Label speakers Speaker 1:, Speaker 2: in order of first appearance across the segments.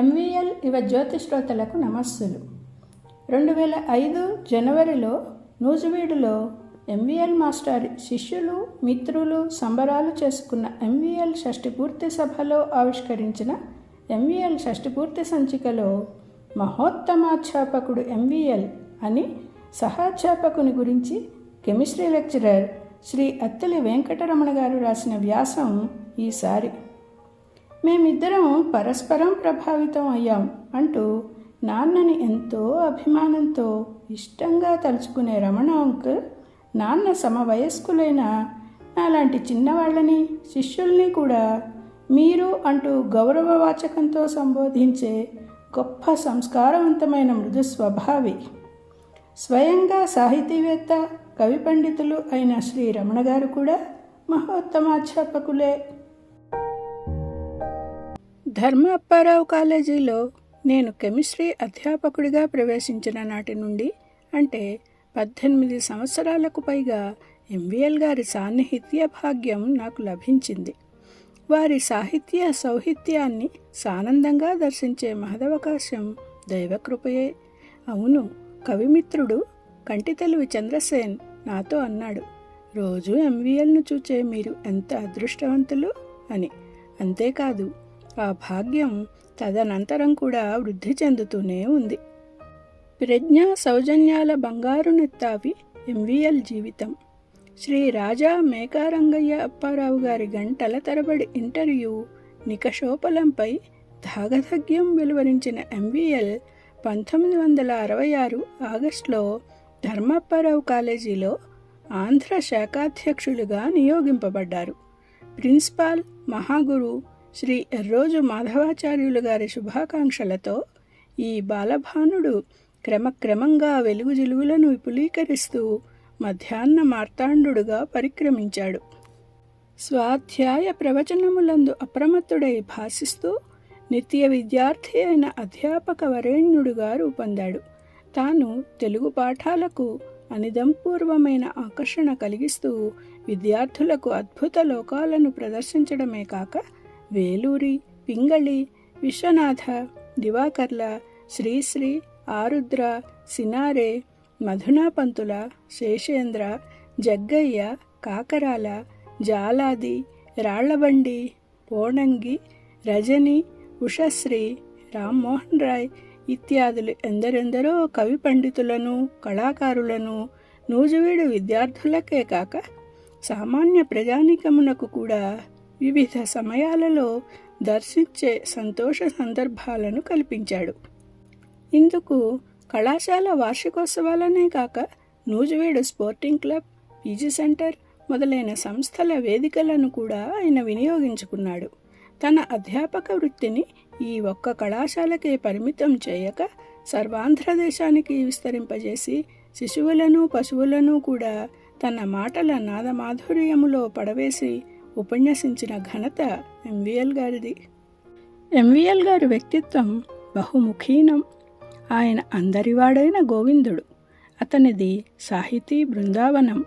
Speaker 1: MVL యువ జ్యోతి శ్రోతలకు నమస్సులు. రెండు వేల ఐదు జనవరిలో నూజివీడులో ఎంవిఎల్ మాస్టర్ శిష్యులు మిత్రులు సంబరాలు చేసుకున్న ఎంవిఎల్ షష్ఠిపూర్తి సభలో ఆవిష్కరించిన ఎంవిఎల్ షష్టిపూర్తి సంచికలో మహోత్తమాధ్యాపకుడు ఎంవిఎల్ అని సహాధ్యాపకుని గురించి కెమిస్ట్రీ లెక్చరర్ శ్రీ అత్తిలి వెంకటరమణ గారు రాసిన వ్యాసం ఈసారి. మేమిద్దరం పరస్పరం ప్రభావితం అయ్యాం అంటూ నాన్నని ఎంతో అభిమానంతో ఇష్టంగా తలుచుకునే రమణ అంకుల్ నాన్న సమవయస్కులైన నాలాంటి చిన్నవాళ్ళని శిష్యుల్ని కూడా మీరు అంటూ గౌరవవాచకంతో సంబోధించే గొప్ప సంస్కారవంతమైన మృదు స్వభావి. స్వయంగా సాహితీవేత్త కవి పండితులు అయిన శ్రీ రమణ గారు కూడా మహోత్తమాధ్యాపకులే. ధర్మ అప్పారావు కాలేజీలో నేను కెమిస్ట్రీ అధ్యాపకుడిగా ప్రవేశించిన నాటి నుండి అంటే పద్దెనిమిది సంవత్సరాలకు పైగా ఎంవిఎల్ గారి సాన్నిహిత్య భాగ్యం నాకు లభించింది. వారి సాహిత్య సౌహిత్యాన్ని సానందంగా దర్శించే మహదవకాశం దైవకృపయే. అవును కవిమిత్రుడు కంటితెలువి చంద్రసేన్ నాతో అన్నాడు రోజు ఎంవిఎల్ను చూచే మీరు ఎంత అదృష్టవంతులు? అని. అంతేకాదు ఆ భాగ్యం తదనంతరం కూడా వృద్ధి చెందుతూనే ఉంది. ప్రజ్ఞ సౌజన్యాల బంగారు నెత్తావి ఎంవిఎల్ జీవితం. శ్రీ రాజా మేకారంగయ్య అప్పారావు గారి గంటల తరబడి ఇంటర్వ్యూ నికషోపలంపై ధాగధగ్యం వెలువరించిన ఎంవిఎల్ పంతొమ్మిది వందల అరవై ఆరు ఆగస్టులో ధర్మప్పారావు కాలేజీలో ఆంధ్ర శాఖాధ్యక్షులుగా నియోగింపబడ్డారు. ప్రిన్సిపాల్ మహాగురు శ్రీ ఎర్రోజు మాధవాచార్యులు గారి శుభాకాంక్షలతో ఈ బాలభానుడు క్రమక్రమంగా వెలుగు జిలుగులను విపులీకరిస్తూ మధ్యాహ్న మార్తాండుడుగా పరిక్రమించాడు. స్వాధ్యాయ ప్రవచనములందు అప్రమత్తుడై భాషిస్తూ నిత్య విద్యార్థి అయిన అధ్యాపక వరేణ్యుడుగా రూపొందాడు తాను తెలుగు పాఠాలకు అనిదంపూర్వమైన ఆకర్షణ కలిగిస్తూ విద్యార్థులకు అద్భుత లోకాలను ప్రదర్శించడమే కాక వేలూరి పింగళి విశ్వనాథ దివాకర్ల శ్రీశ్రీ ఆరుద్ర సినారే మధునాపంతుల శేషేంద్ర జగ్గయ్య కాకరాల జాలాది రాళ్ళబండి పోణంగి రజని ఉషశ్రీ రామ్మోహన్ రాయ్ ఇత్యాదులు ఎందరెందరో కవి పండితులను కళాకారులను నూజువీడు విద్యార్థులకే కాక సామాన్య ప్రజానీకమునకు కూడా వివిధ సమయాలలో దర్శించే సంతోష సందర్భాలను కల్పించాడు. ఇందుకు కళాశాల వార్షికోత్సవాలనే కాక Nuzvid sporting club PG center మొదలైన సంస్థల వేదికలను కూడా ఆయన వినియోగించుకున్నాడు. తన అధ్యాపక వృత్తిని ఈ ఒక్క కళాశాలకే పరిమితం చేయక సర్వాంధ్రదేశానికి విస్తరింపజేసి శిశువులను పశువులను కూడా తన మాటల నాదమాధుర్యములో పడవేసి ఉపన్యసించిన ఘనత ఎంవిఎల్ గారిది. ఎంవిఎల్ గారి వ్యక్తిత్వం బహుముఖీనం. ఆయన అందరివాడైన గోవిందుడు. అతనిది సాహితీ బృందావనం.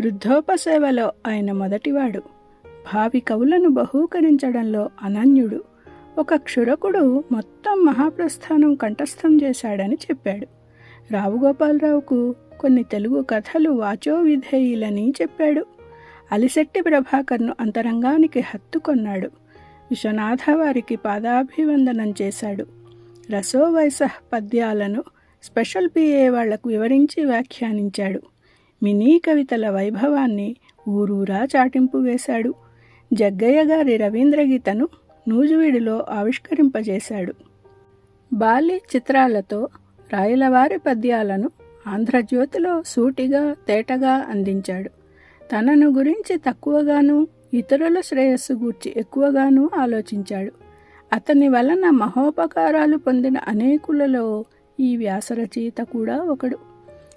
Speaker 1: వృద్ధోపసేవలో ఆయన మొదటివాడు. భావి కవులను బహూకరించడంలో అనన్యుడు. ఒక క్షురకుడు మొత్తం మహాప్రస్థానం కంఠస్థం చేశాడని చెప్పాడు. రావుగోపాలరావుకు కొన్ని తెలుగు కథలు వాచోవిధేయులని చెప్పాడు. అలిశెట్టి ప్రభాకర్ను అంతరంగానికి హత్తుకొన్నాడు. విశ్వనాథ వారికి పాదాభివందనం చేశాడు. రసోవైస పద్యాలను స్పెషల్ పిఏ వాళ్ళకు వివరించి వ్యాఖ్యానించాడు. మినీ కవితల వైభవాన్ని ఊరూరా చాటింపు వేశాడు. జగ్గయ్య గారి రవీంద్రగీతను నూజువీడిలో ఆవిష్కరింపజేశాడు. బాలి చిత్రాలతో రాయలవారి పద్యాలను ఆంధ్రజ్యోతిలో సూటిగా తేటగా అందించాడు. తనను గురించి తక్కువగాను ఇతరుల శ్రేయస్సు గూర్చి ఎక్కువగాను ఆలోచించాడు. అతని వలన మహోపకారాలు పొందిన అనేకులలో ఈ వ్యాసరచయిత కూడా ఒకడు.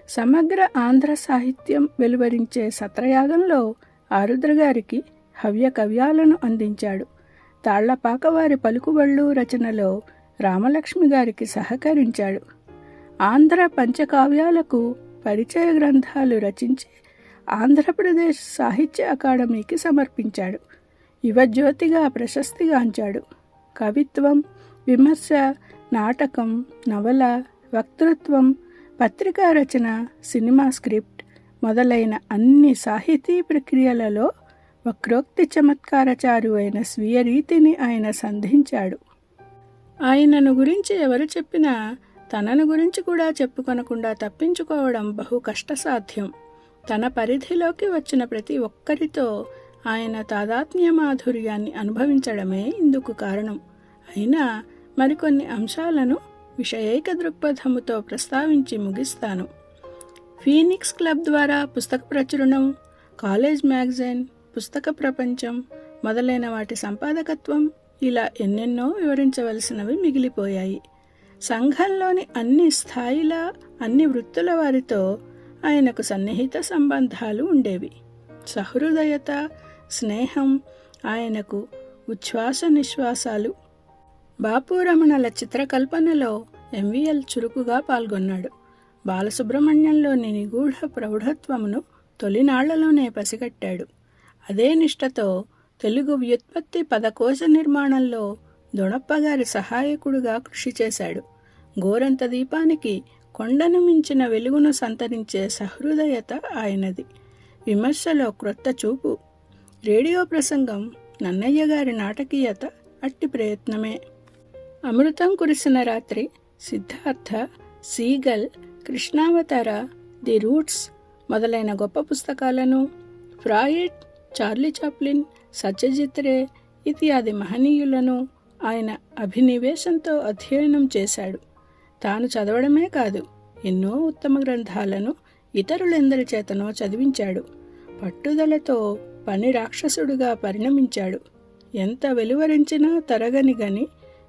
Speaker 1: సమగ్ర ఆంధ్ర సాహిత్యం వెలువరించే సత్రయాగంలో ఆరుద్రగారికి హవ్యకవ్యాలను హవ్య కవ్యాలను అందించాడు. తాళ్ళపాకవారి పలుకుబళ్ళు రచనలో రామలక్ష్మి గారికి సహకరించాడు. ఆంధ్ర పంచకావ్యాలకు పరిచయ గ్రంథాలు రచించి ఆంధ్రప్రదేశ్ సాహిత్య అకాడమీకి సమర్పించాడు. యువజ్యోతిగా ప్రశస్తిగాంచాడు కవిత్వం విమర్శ నాటకం నవల వక్తృత్వం పత్రికా రచన సినిమా స్క్రిప్ట్ మొదలైన అన్ని సాహితీ ప్రక్రియలలో వక్రోక్తి చమత్కారచారు అయిన స్వీయ రీతిని ఆయన సంధించాడు. ఆయనను గురించి ఎవరు చెప్పినా తనను గురించి కూడా చెప్పుకొనకుండా తప్పించుకోవడం బహు కష్టసాధ్యం. తన పరిధిలోకి వచ్చిన ప్రతి ఒక్కరితో ఆయన తాదాత్మ్య మాధుర్యాన్ని అనుభవించడమే ఇందుకు కారణం. అయినా మరికొన్ని అంశాలను విషయైక దృక్పథముతో ప్రస్తావించి ముగిస్తాను. ఫీనిక్స్ క్లబ్ ద్వారా పుస్తక ప్రచురణం కాలేజ్ మ్యాగజైన్ పుస్తక ప్రపంచం మొదలైన వాటి సంపాదకత్వం ఇలా ఎన్నెన్నో వివరించవలసినవి మిగిలిపోయాయి. సంఘంలోని అన్ని స్థాయిల అన్ని వృత్తుల వారితో ఆయనకు సన్నిహిత సంబంధాలు ఉండేవి. సహృదయత స్నేహం ఆయనకు ఉచ్ఛ్వాస నిశ్వాసాలు. బాపురమణల చిత్రకల్పనలో ఎంవిఎల్ చురుకుగా పాల్గొన్నాడు. బాలసుబ్రహ్మణ్యంలోని నిగూఢ ప్రౌఢత్వమును తొలినాళ్ళలోనే పసిగట్టాడు. అదే నిష్టతో తెలుగు వ్యుత్పత్తి పదకోశ నిర్మాణంలో దొణప్పగారి సహాయకుడుగా కృషి చేశాడు. గోరంత దీపానికి కొండను మించిన వెలుగును సంతరించే సహృదయత ఆయనది. విమర్శలో క్రొత్త చూపు. రేడియో ప్రసంగం నన్నయ్య గారి నాటకీయత అట్టి ప్రయత్నమే. Amrutham Kurisina Ratri Siddhartha seagull Krishnavatara the Roots మొదలైన గొప్ప పుస్తకాలను Freud Charlie Chaplin Satyajit Ray ఇత్యాది మహనీయులను ఆయన అభినివేశంతో అధ్యయనం చేశాడు. తాను చదవడమే కాదు ఎన్నో ఉత్తమ గ్రంథాలను ఇతరులెందరి చేతనో చదివించాడు. పట్టుదలతో పని రాక్షసుడుగా పరిణమించాడు. ఎంత వెలువరించినా తరగని గని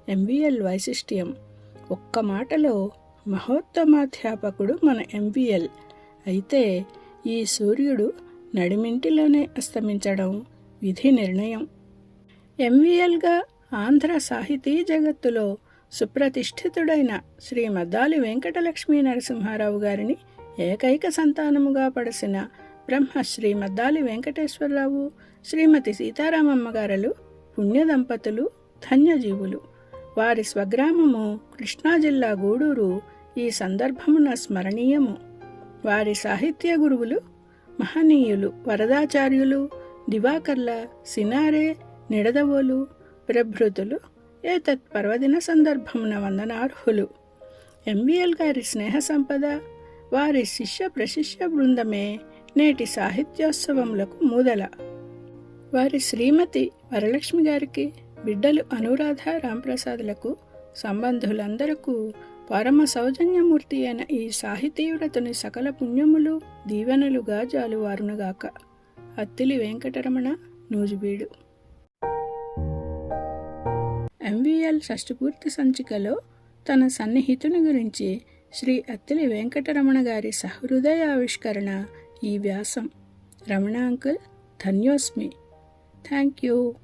Speaker 1: ఎంబీఎల్ వైశిష్ట్యం. ఒక్క మాటలో మహోత్తమాధ్యాపకుడు మన ఎంబీఎల్ అయితే ఈ సూర్యుడు నడిమింటిలోనే అస్తమించడం విధి నిర్ణయం. ఎంవీఎల్గా ఆంధ్ర సాహితీ జగత్తులో సుప్రతిష్ఠితుడైన శ్రీ మద్దాలి వెంకటలక్ష్మీ నరసింహారావు గారిని ఏకైక సంతానముగా పడసిన బ్రహ్మశ్రీ మద్దాలి వెంకటేశ్వరరావు శ్రీమతి సీతారామమ్మ గారలు పుణ్య దంపతులు ధన్యజీవులు. వారి స్వగ్రామము కృష్ణా జిల్లా గూడూరు ఈ సందర్భమున స్మరణీయము. వారి సాహిత్య గురువులు మహనీయులు వరదాచార్యులు దివాకర్ల సినారే నిడదవోలు ప్రభృతులు ఏతత్ పర్వదిన సందర్భమున వందనార్హులు. ఎంబీఎల్ గారి స్నేహ సంపద వారి శిష్య ప్రశిష్య బృందమే నేటి సాహిత్యోత్సవములకు మూదల. వారి శ్రీమతి వరలక్ష్మి గారికి బిడ్డలు అనురాధ రాంప్రసాద్లకు సంబంధులందరకు పరమ సౌజన్యమూర్తి అయిన ఈ సాహితీవ్రతని సకల పుణ్యములు దీవెనలుగా జాలువారునుగాక అత్తిలి వెంకటరమణ నూజిబీడు ఎంవిఎల్ షష్ఠపూర్తి సంచికలో తన సన్నిహితుని గురించి శ్రీ అత్తిలి వెంకటరమణ గారి సహృదయ ఆవిష్కరణ ఈ వ్యాసం. రమణ అంకుల్ ధన్యోస్మి. Thank you